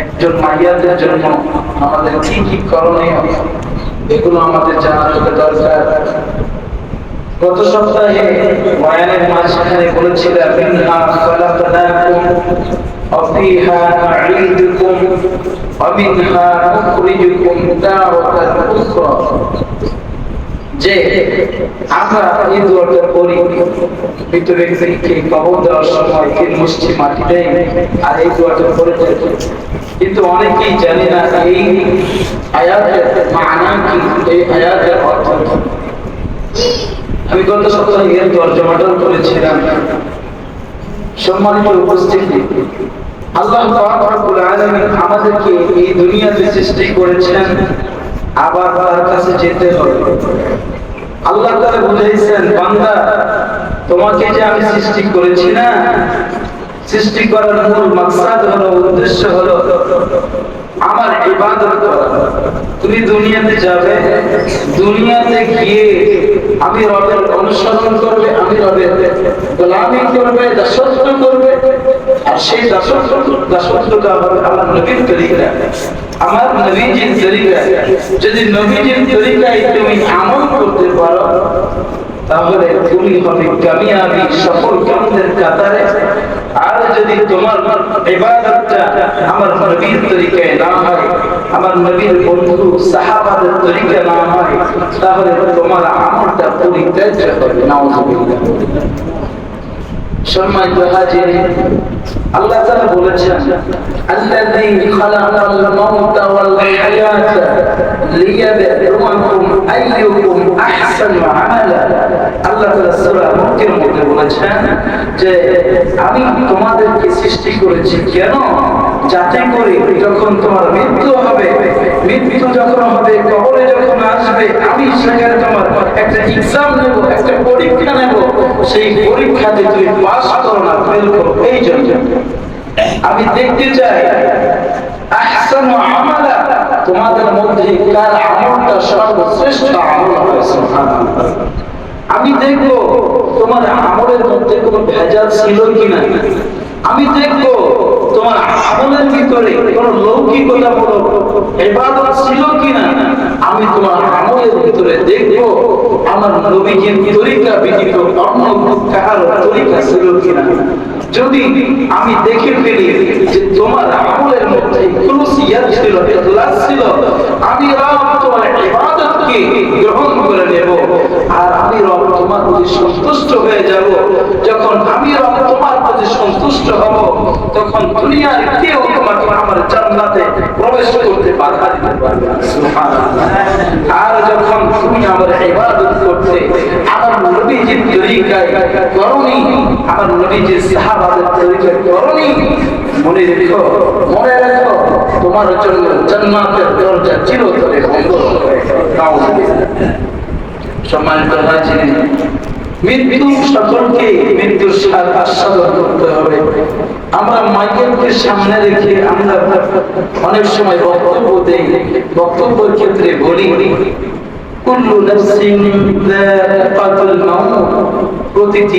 একজন মাইয়াদের জন্য আমাদের কি কি করণীয় এগুলো আমাদের জানা থেকে দরকার। গত সপ্তাহে মায়ানের মাঝখানে বলেছিলেন মিনহা খলাকনাকুম ওয়া ফিহা নুঈদুকুম ওয়া মিনহা নুখরিজুকুম যে আমরা এই দোয়াটা করি কবর দেওয়ার সময় মুষ্টি মাটি দেয় আর এই দোয়াটা করে কিন্তু অনেকেই জানে না এই আয়াতের মানা কি, এই আয়াতের অর্থ আমি গত সপ্তাহে এর তর্জমাটাও করেছিলাম। সম্মানিত উপস্থিতি, আল্লাহ আমাদেরকে এই দুনিয়াতে সৃষ্টি করেছেন আবার তার কাছে যেতে হবে। আল্লাহ তাআলা বুঝাইছেন, বান্দা, তোমাকে যে আমি সৃষ্টি করেছি না, সৃষ্টি করার মূল মাকসাদ হলো, উদ্দেশ্য হলো আমার ইবাদত করা। তুমি দুনিয়াতে যাবে, দুনিয়াতে গিয়ে আমি রবের অনুসরণ করবে, আমি রবের গোলামি করবে, দাসত্ব করবে সেই দাসত্ব দাসত্বটা হবে আমার নবীর তরিকা আমার নবীজির তরিকা যদি নবীজির তরিকায় তুমি আমল করতে পারো, তাহলে তুমি হবে কামিয়াবি সফল কামদের কাতারে। আর যদি তোমার ইবাদতটা আমার নবীর তরিকায় না হয়, আমার নবীর বন্ধু, সাহাবাদের তরিকা না হয়, তাহলে তোমার আমলটা পরিত্যাজ্য হবে। নাউজুবিল্লাহ। সম্মানিত হাজির, আল্লাহ আল্লাহ তাআলা সূরা মুলকের মধ্যে বলেছেন যে, আমি তোমাদেরকে সৃষ্টি করেছি কেন? যাতে করে যখন তোমার মৃত্যু হবে মৃত্যু যখন কবরে যখন আসবে, আমি সেখানে তোমার একটা এক্সাম নেব, একটা পরীক্ষা নেব। সেই পরীক্ষাতে পাস করো না ফেল করো এই জন্য আমি দেখতে চাই তোমাদের মধ্যে কার আমলটা সর্বশ্রেষ্ঠ আমল হবে আমি দেখব তোমার আমলের মধ্যে কোনো ভেজাল ছিল কিনা। আমি দেখব তোমার আমলের ভিতরে কোনো লৌকিকতা বলো, এবাদত ছিল কিনা, আমি তোমার আমলের ভিতরে দেখব আমার নবীজির তরিকা ব্যতীত অন্য তরিকা ছিল কিনা। যদি আমি দেখে ফেলি যে তোমার আমলের মধ্যে ছিল ছিল, আমি রব তোমার ইবাদতকে গ্রহণ করে নেব আর আমি রব তোমার প্রতি সন্তুষ্ট হয়ে যাব। যখন আমি রব তোমার প্রতি সন্তুষ্ট হব তখন দুনিয়ার কেউ তোমাকে আমার জান্নাতে প্রবেশ করতে বাধা দিতে পারবে আর যখন তুমি আমার ইবাদত করতে, আমার নবীজির তরিকায় করনি, আমার নবীজির সাহাবাদের তরিকায় করনি, মনে রেখো মনে রেখো, তোমার জন্য জান্নাতের দরজা চিরতরে বন্ধ নাউজুবিল্লাহ সম্মানিত হাজির মৃত্যু সকলকে মৃত্যুর স্বাদ আস্বাদন করতে আমরা মাইকেলকে সামনে রেখে আমরা অনেক সময় বক্তব্য দেই, বক্তব্যের ক্ষেত্রে বলি, কুল্লু নাফসিন মাউত প্রতিটি